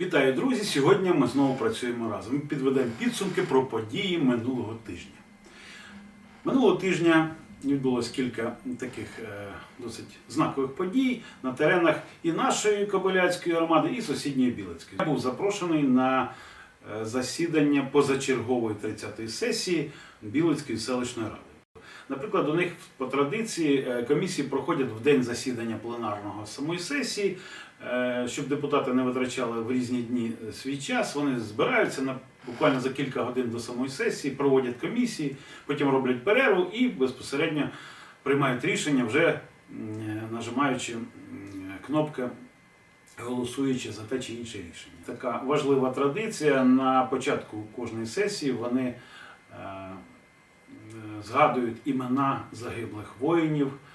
Вітаю, друзі! Сьогодні ми знову працюємо разом. Підведемо підсумки про події минулого тижня. Минулого тижня відбулось кілька таких е, досить знакових подій на теренах і нашої Кобиляцької громади, і сусідньої Білицької. Я був запрошений на е, засідання позачергової 30-ї сесії Білицької селищної ради. Наприклад, у них по традиції е, комісії проходять в день засідання пленарного самої сесії, щоб депутати не витрачали в різні дні е, свій час. Вони збираються на буквально за кілька годин до самої сесії, проводять комісії, потім роблять перерву і безпосередньо приймають рішення, вже е, нажимаючи кнопки. Голосуючи за те чи інше рішення. Така важлива традиція. На початку кожної сесії вони е, е, згадують імена загиблих воїнів, е,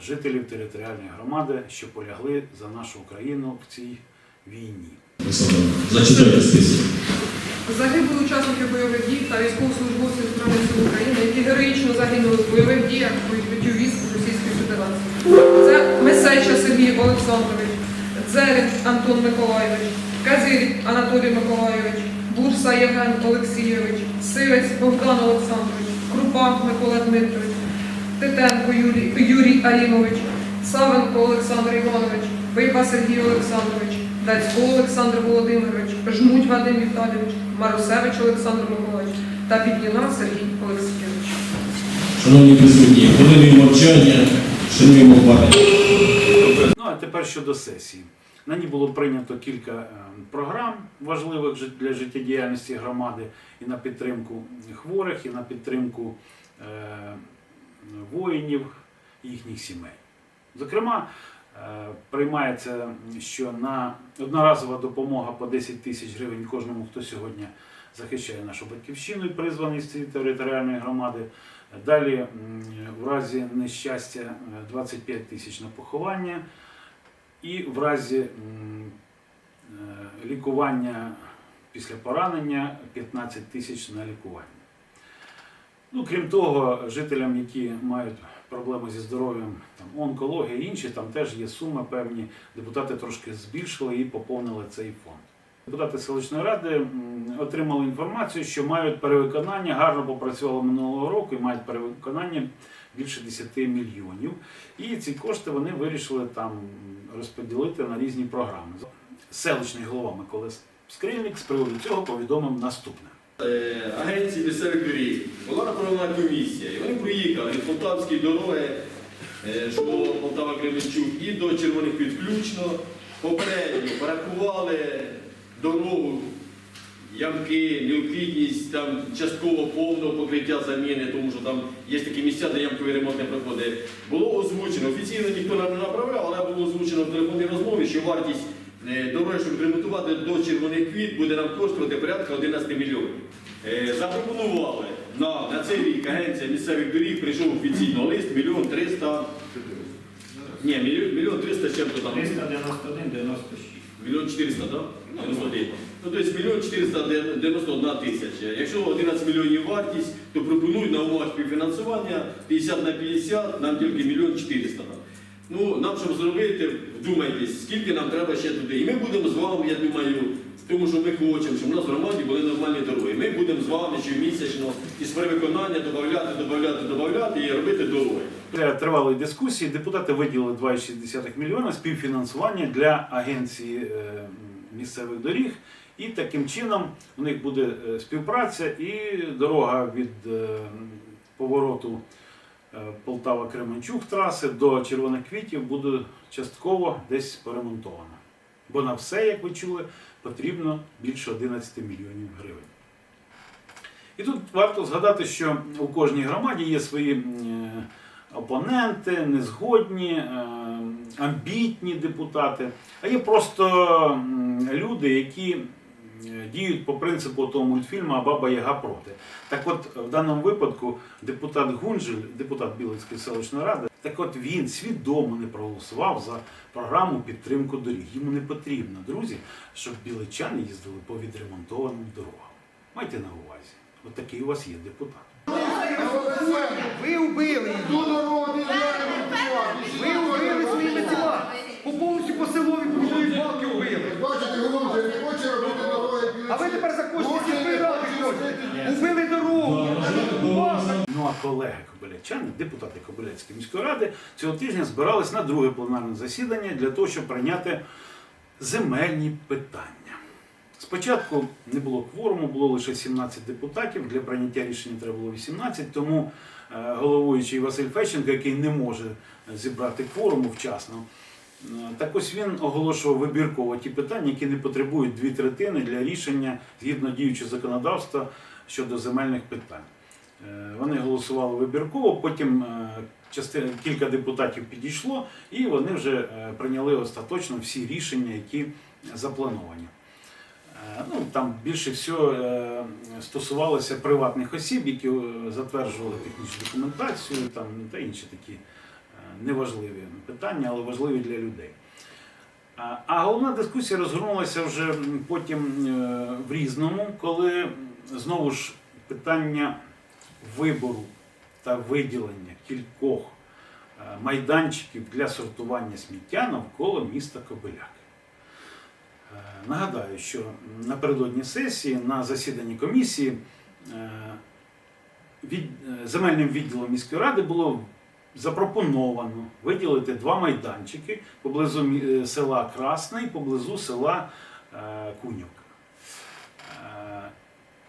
жителів територіальної громади, що полягли за нашу Україну в цій війні. Зачитайте список. Загиблі учасники бойових дій та військовослужбовці Збройних сил України, які героїчно загинули в бойових діях по відбиттю військ Російської Федерації. Це Месеча Сергій Олександрович, Дзерин Антон Миколайович, Казирік Анатолій Миколайович, Бурса Євген Олексійович, Сирець Богдан Олександрович, Крупа Микола Дмитрович, Титенко Юрій, Юрій Алімович, Савенко Олександр Іванович, Випа Сергій Олександрович, Дацько Олександр Володимирович, Жмуть Вадим Віталійович, Марусевич Олександр Миколаївич та Підліна Сергій Олексійович. Шановні присутні, хвилиною мовчання, шануємо пам'ять. Ну а тепер щодо сесії. На ній було прийнято кілька е, програм важливих жит- для життєдіяльності громади і на підтримку хворих, і на підтримку е, воїнів і їхніх сімей. Зокрема, е, приймається, що на одноразова допомога по 10 тисяч гривень кожному, хто сьогодні захищає нашу батьківщину і призваний з цієї територіальної громади. Далі, в разі нещастя, е, 25 тисяч на поховання, і в разі е, лікування після поранення 15 тисяч на лікування. Ну, крім того, жителям, які мають проблеми зі здоров'ям, там, онкологія і інші, там теж є суми певні. Депутати трошки збільшили і поповнили цей фонд. Депутати селищної ради отримали інформацію, що мають перевиконання, гарно попрацювали минулого року і мають перевиконання більше 10 мільйонів. І ці кошти вони вирішили там розподілити на різні програми. Селищний голова Микола Скрильник з приводу цього повідомив наступне. Е, агенції місцевих доріг була направлена комісія, і вони приїхали від Полтавської дороги, е, що Полтава Кременчук, і до Червоних підключно. Попередньо порахували дорогу, ямки, необхідність там частково повного покриття заміни, тому що там є такі місця, де ямковий ремонт не проходить. Було озвучено, офіційно ніхто не направляв, але було озвучено в телефонній розмові, що вартість е, дороги, щоб ремонтувати до червоних квіт, буде нам коштувати порядка 11 мільйонів. Е, Запропонували на, на цей рік агенція місцевих доріг прийшов офіційно лист мільйон триста. Ні, мільйон, мільйон триста з чим-то там. 391, 96. Мільйон 400, так? 91. Ну, тобто мільйон 491 тисяча. Якщо 11 мільйонів вартість, то пропонують на умовах співфінансування 50 на 50, нам тільки мільйон 400. там. Ну, нам, щоб зробити, вдумайтесь, скільки нам треба ще туди. І ми будемо з вами, я думаю, тому, що ми хочемо, щоб у нас в громаді були нормальні дороги. Ми будемо з вами щомісячно із перевиконання додати, додати, додати і робити дороги. Після тривалої дискусії депутати виділили 2,6 мільйона співфінансування для агенції е, місцевих доріг. І таким чином у них буде е, співпраця і дорога від е, повороту е, Полтава-Кременчук траси до Червоних квітів буде частково десь поремонтована. Бо на все, як ви чули, потрібно більше 11 мільйонів гривень. І тут варто згадати, що у кожній громаді є свої е, опоненти, незгодні, е, амбітні депутати, а є просто люди, які діють по принципу того мультфільму «А баба Яга проти. Так от, в даному випадку депутат Гунжель, депутат Білицької селищної ради, так от він свідомо не проголосував за програму підтримку доріг. Йому не потрібно, друзі, щоб біличани їздили по відремонтованим дорогам. Майте на увазі. От такий у вас є депутат. Ви вбили її. Ви вбили своїми тілами. По повністю по селові, по балки вбили. Бачите, Голубже, не хоче А ви тепер за хочете. Убили дорогу. Ну а колеги кобилячани, депутати Кобиляцької міської ради, цього тижня збирались на друге пленарне засідання для того, щоб прийняти земельні питання. Спочатку не було кворуму, було лише 17 депутатів. Для прийняття рішення треба було 18, тому е, головуючий Василь Фещенко, який не може зібрати кворуму вчасно, так ось він оголошував вибірково ті питання, які не потребують дві третини для рішення згідно діючого законодавства щодо земельних питань. Е, Вони голосували вибірково, потім е, кілька депутатів підійшло, і вони вже е, прийняли остаточно всі рішення, які заплановані. Ну, там більше всього стосувалося приватних осіб, які затверджували технічну документацію там, та інші такі неважливі питання, але важливі для людей. А- головна дискусія розгорнулася вже потім е, в різному, коли знову ж питання вибору та виділення кількох е, майданчиків для сортування сміття навколо міста Кобиляки. Е, Нагадаю, що напередодні сесії на засіданні комісії від, земельним відділом міської ради було запропоновано виділити два майданчики поблизу е, села Красне і поблизу села е, Кунівка. Е,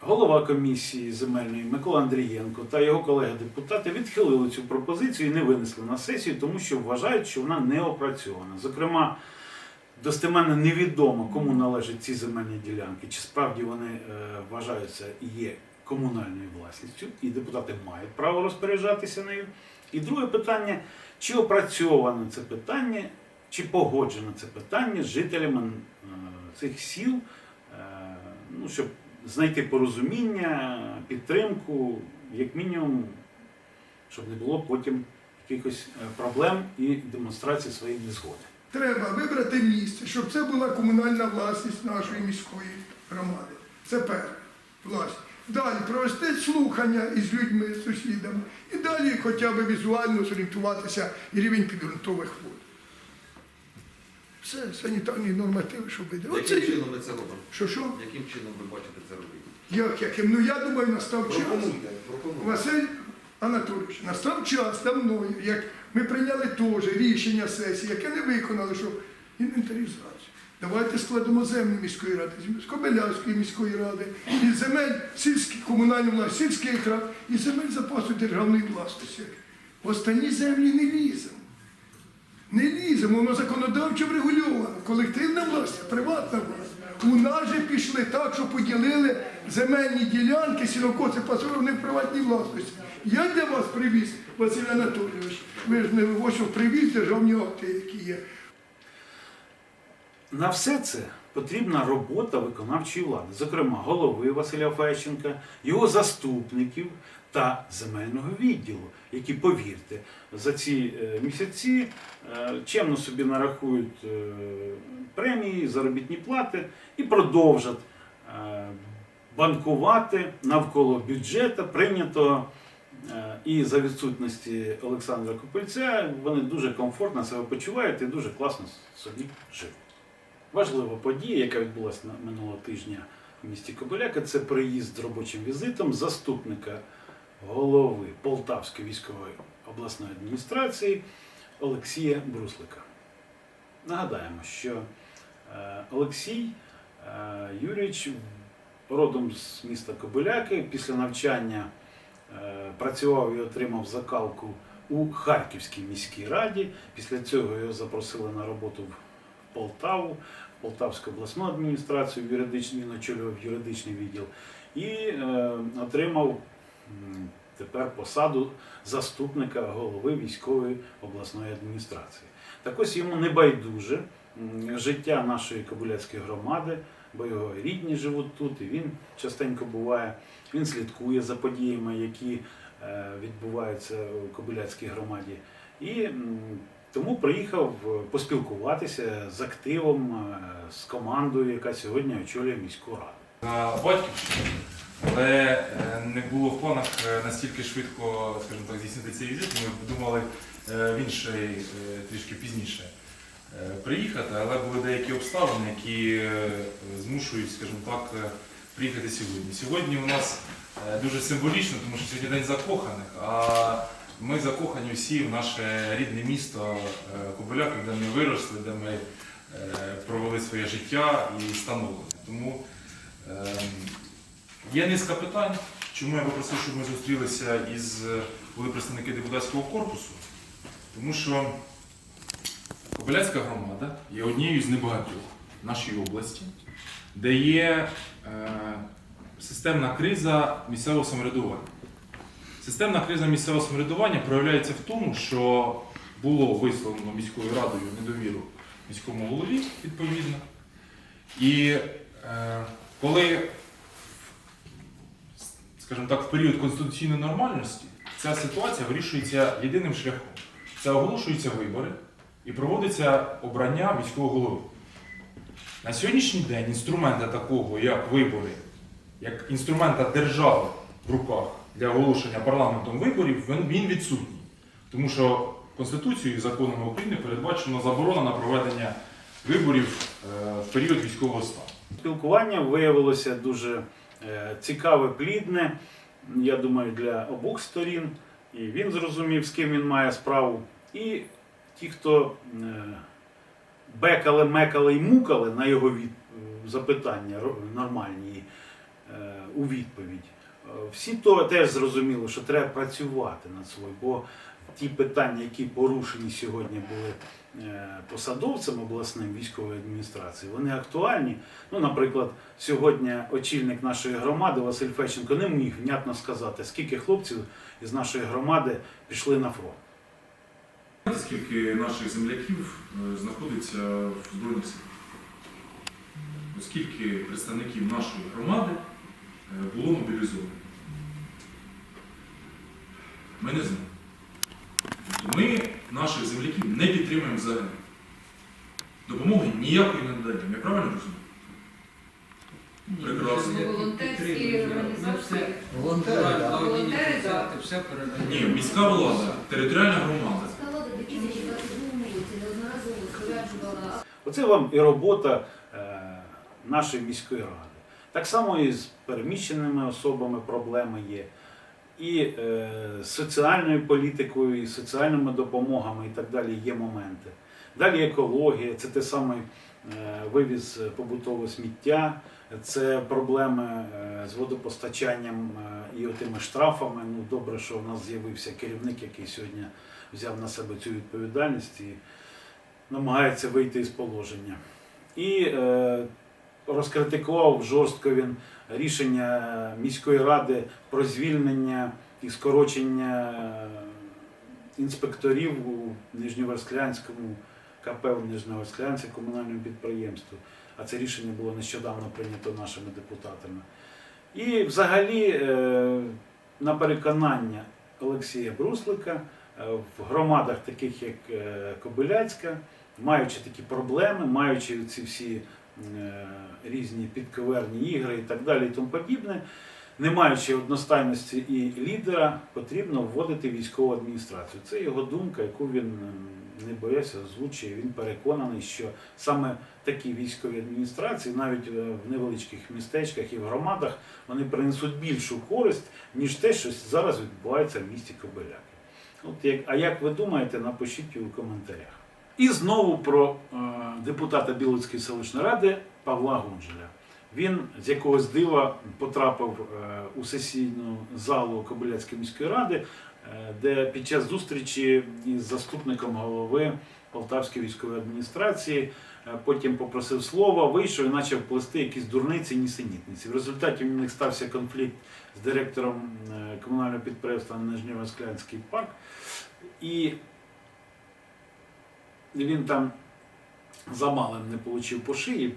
Голова комісії земельної Микола Андрієнко та його колеги-депутати відхилили цю пропозицію і не винесли на сесію, тому що вважають, що вона не опрацьована. Зокрема, достеменно невідомо, кому належать ці земельні ділянки, чи справді вони вважаються і є комунальною власністю, і депутати мають право розпоряджатися нею. І друге питання: чи опрацьоване це питання, чи погоджено це питання з жителями е, цих сіл, е, ну, щоб знайти порозуміння, підтримку, як мінімум, щоб не було потім якихось е, проблем і демонстрації своєї незгоди. Треба вибрати місце, щоб це була комунальна власність нашої міської громади. Це перше. Власність. Далі провести слухання із людьми, з сусідами. І далі хоча б візуально зорієнтуватися і рівень підґрунтових вод. Все, санітарні нормативи, що буде. Оце, Яким чином ми це робимо? що що? Яким чином ви бачите це робити? Як, яким? Ну я думаю, настав час. Пропонуйте, пропонуйте. Василь Анатолійович, настав час давно, як ми прийняли теж рішення сесії, яке не виконали, що інвентаризацію. Давайте складемо землю міської ради, з Кобилянської міської ради, і земель сільських комунальних власних, сільських рад, і земель запасу державної власності. В останні землі не ліземо. Не ліземо, воно законодавчо врегульовано. Колективна власність, приватна власність. У нас же пішли так, що поділили земельні ділянки, сінокоси пасові, вони в приватній власності. Я для вас привіз, Василь Анатолійович, ви ж не що привіз державні акти, які є. На все це потрібна робота виконавчої влади, зокрема голови Василя Фещенка, його заступників та земельного відділу, які, повірте, за ці е, місяці е, чемно собі нарахують е, премії, заробітні плати і продовжать банкувати навколо бюджету, прийнятого І за відсутності Олександра Копильця вони дуже комфортно себе почувають і дуже класно собі живуть. Важлива подія, яка відбулася минулого тижня в місті Кобиляка, це приїзд з робочим візитом заступника голови Полтавської військової обласної адміністрації Олексія Бруслика. Нагадаємо, що е, Олексій е, Юрійович родом з міста Кобиляки після навчання е, працював і отримав закалку у Харківській міській раді. Після цього його запросили на роботу в Полтаву, Полтавську обласну адміністрацію, юридичний, він очолював юридичний відділ і е, отримав тепер посаду заступника голови військової обласної адміністрації. Так ось йому не байдуже життя нашої Кобиляцької громади, бо його рідні живуть тут, і він частенько буває. Він слідкує за подіями, які е, відбуваються у Кобиляцькій громаді. І тому приїхав е, поспілкуватися з активом, е, з командою, яка сьогодні очолює міську раду. на батьківщині, але е, не було в планах настільки швидко, скажімо так, здійснити цей візит. Ми думали в інший трішки пізніше приїхати, але були деякі обставини, які змушують, скажімо так, приїхати сьогодні. Сьогодні у нас дуже символічно, тому що сьогодні день закоханих, а ми закохані всі в наше рідне місто е, Кобиляки, де ми виросли, де ми е, провели своє життя і становлення. Тому е, є низка питань. Чому я попросив, щоб ми зустрілися із е, були представники депутатського корпусу? Тому що Кобиляцька громада є однією з небагатьох в нашій області, де є системна криза місцевого самоврядування. Системна криза місцевого самоврядування проявляється в тому, що було висловлено міською радою недовіру міському голові відповідно. І е, коли, скажімо так, в період конституційної нормальності ця ситуація вирішується єдиним шляхом. Це оголошуються вибори і проводиться обрання міського голови. На сьогоднішній день інструмента такого, як вибори, як інструмента держави в руках для оголошення парламентом виборів, він, відсутній. Тому що Конституцією і законами України передбачено заборона на проведення виборів е, в період військового стану. Спілкування виявилося дуже е, цікаве, плідне, я думаю, для обох сторін. І він зрозумів, з ким він має справу. І ті, хто е, бекали, мекали і мукали на його від... запитання нормальні у відповідь. Всі то теж зрозуміли, що треба працювати над собою, бо ті питання, які порушені сьогодні були е, посадовцем обласним військової адміністрації, вони актуальні. Ну, наприклад, сьогодні очільник нашої громади Василь Фещенко не міг внятно сказати, скільки хлопців із нашої громади пішли на фронт. Скільки наших земляків е, знаходиться в Збройних силах? Оскільки представників нашої громади е, було мобілізовано? Ми не знаємо. Тобто ми наших земляків не підтримуємо взагалі. Допомоги ніякої не надаємо. Я правильно розумію? Прекрасно. Волонтерські організації. Волонтери. Все передають. Ні, міська влада, територіальна громада. Стало до 2022 році Оце вам і робота е, нашої міської ради. Так само і з переміщеними особами проблеми є. І е, соціальною політикою, і соціальними допомогами і так далі є моменти. Далі екологія, це те саме е, вивіз побутового сміття, це проблеми е, з водопостачанням е, і отими штрафами. Ну, добре, що в нас з'явився керівник, який сьогодні взяв на себе цю відповідальність і намагається вийти із положення. І е, розкритикував жорстко він рішення міської ради про звільнення і скорочення інспекторів у Нижньоверсклянському КП у Нижньоверсклянське комунальному підприємству. А це рішення було нещодавно прийнято нашими депутатами. І взагалі, е, на переконання Олексія Бруслика, е, в громадах, таких як е, Кобиляцька, маючи такі проблеми, маючи ці всі різні підковерні ігри і так далі, і тому подібне, не маючи одностайності і лідера, потрібно вводити військову адміністрацію. Це його думка, яку він ем, не боявся озвучує. Він переконаний, що саме такі військові адміністрації, навіть е, в невеличких містечках і в громадах, вони принесуть більшу користь, ніж те, що зараз відбувається в місті Кобиляки. От як, а як ви думаєте, напишіть у коментарях. І знову про е, депутата Білоцької селищної ради Павла Гунжеля. Він з якогось дива потрапив е, у сесійну залу Кобиляцької міської ради, е, де під час зустрічі із заступником голови Полтавської військової адміністрації потім попросив слова, вийшов і почав плести якісь дурниці, нісенітниці. В результаті в них стався конфлікт з директором комунального підприємства Нижньовесклянський парк. І він там замалем не отримав по шиї,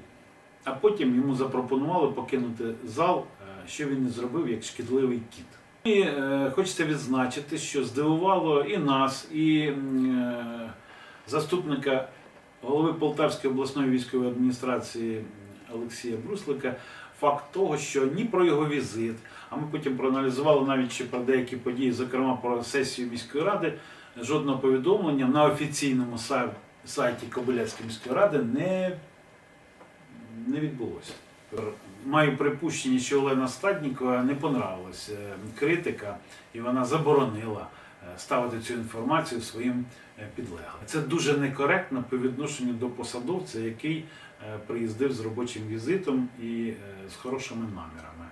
а потім йому запропонували покинути зал, е, що він і зробив як шкідливий кіт. І е, хочеться відзначити, що здивувало і нас, і е, заступника голови Полтавської обласної військової адміністрації Олексія Бруслика факт того, що ні про його візит, а ми потім проаналізували навіть ще про деякі події, зокрема про сесію міської ради, жодного повідомлення на офіційному сай- сайті Кобиляцької міської ради не, не відбулося. маю припущення, що Олена Стаднікова не понравилась е, критика, і вона заборонила е, ставити цю інформацію своїм е, підлеглим. Це дуже некоректно по відношенню до посадовця, який приїздив з робочим візитом і з хорошими намірами,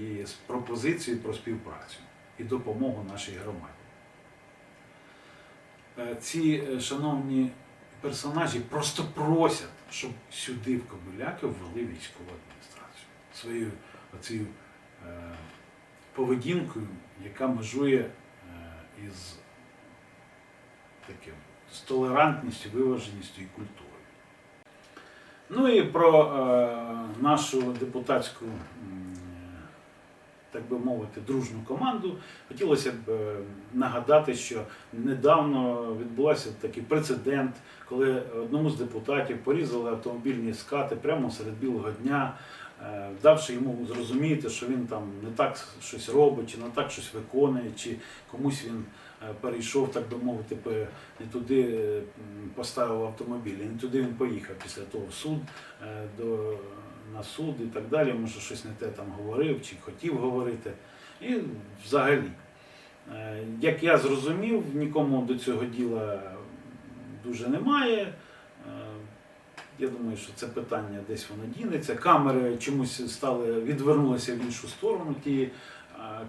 і з пропозицією про співпрацю і допомогу нашій громаді. Ці шановні персонажі просто просять, щоб сюди в Кобиляків ввели військову адміністрацію своєю оцією е, поведінкою, яка межує е, із таким з толерантністю, виваженістю і культурою. Ну і про е, нашу депутатську, так би мовити, дружну команду. Хотілося б е, нагадати, що недавно відбувався такий прецедент, коли одному з депутатів порізали автомобільні скати прямо серед білого дня, е, давши йому зрозуміти, що він там не так щось робить, чи не так щось виконує, чи комусь він е, перейшов, так би мовити, не туди поставив автомобіль, і не туди він поїхав після того суд до, на суд і так далі. Може, щось не те там говорив чи хотів говорити. І взагалі. Е, Як я зрозумів, нікому до цього діла дуже немає. Е, Я думаю, що це питання десь воно дінеться. Камери чомусь стали відвернулися в іншу сторону. Ті е,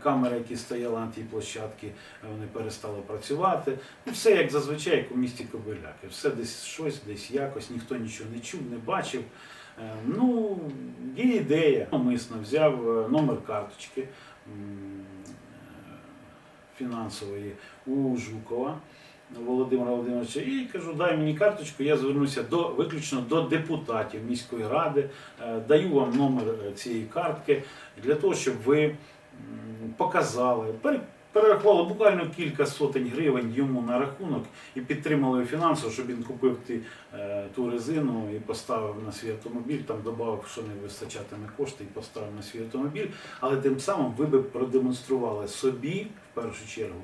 камери, які стояли на тій площадці, вони перестали працювати. Ну, все як зазвичай, як у місті Кобиляки. Все десь щось, десь якось, ніхто нічого не чув, не бачив. Е, Ну, є ідея. Умисно взяв е, номер карточки е, фінансової у Жукова Володимира Володимировича і кажу, дай мені карточку, я звернуся до, виключно до депутатів міської ради, даю вам номер цієї картки для того, щоб ви показали, перерахували буквально кілька сотень гривень йому на рахунок і підтримали фінансово, щоб він купив ті, е, ту резину і поставив на свій автомобіль, там додав, що не вистачатиме кошти, і поставив на свій автомобіль. Але тим самим ви би продемонстрували собі в першу чергу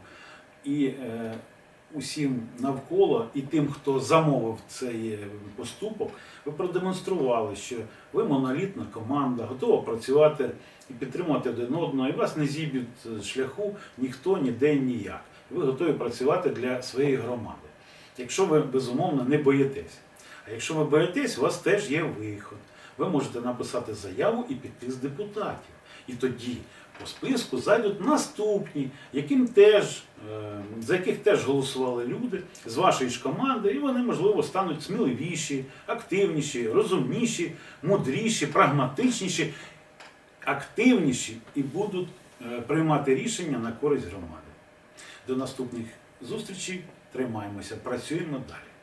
і е, усім навколо, і тим, хто замовив цей е, поступок, ви продемонстрували, що ви монолітна команда, готова працювати і підтримувати один одного, і вас не зіб'ють з шляху ніхто, ніде, ніяк. Ви готові працювати для своєї громади. Якщо ви безумовно не боїтесь. А якщо ви боїтесь, у вас теж є виход. Ви можете написати заяву і піти з депутатів. І тоді по списку зайдуть наступні, яким теж, е, за яких теж голосували люди з вашої ж команди, і вони, можливо, стануть сміливіші, активніші, розумніші, мудріші, прагматичніші, активніші і будуть е, приймати рішення на користь громади. До наступних зустрічей. Тримаємося, працюємо далі.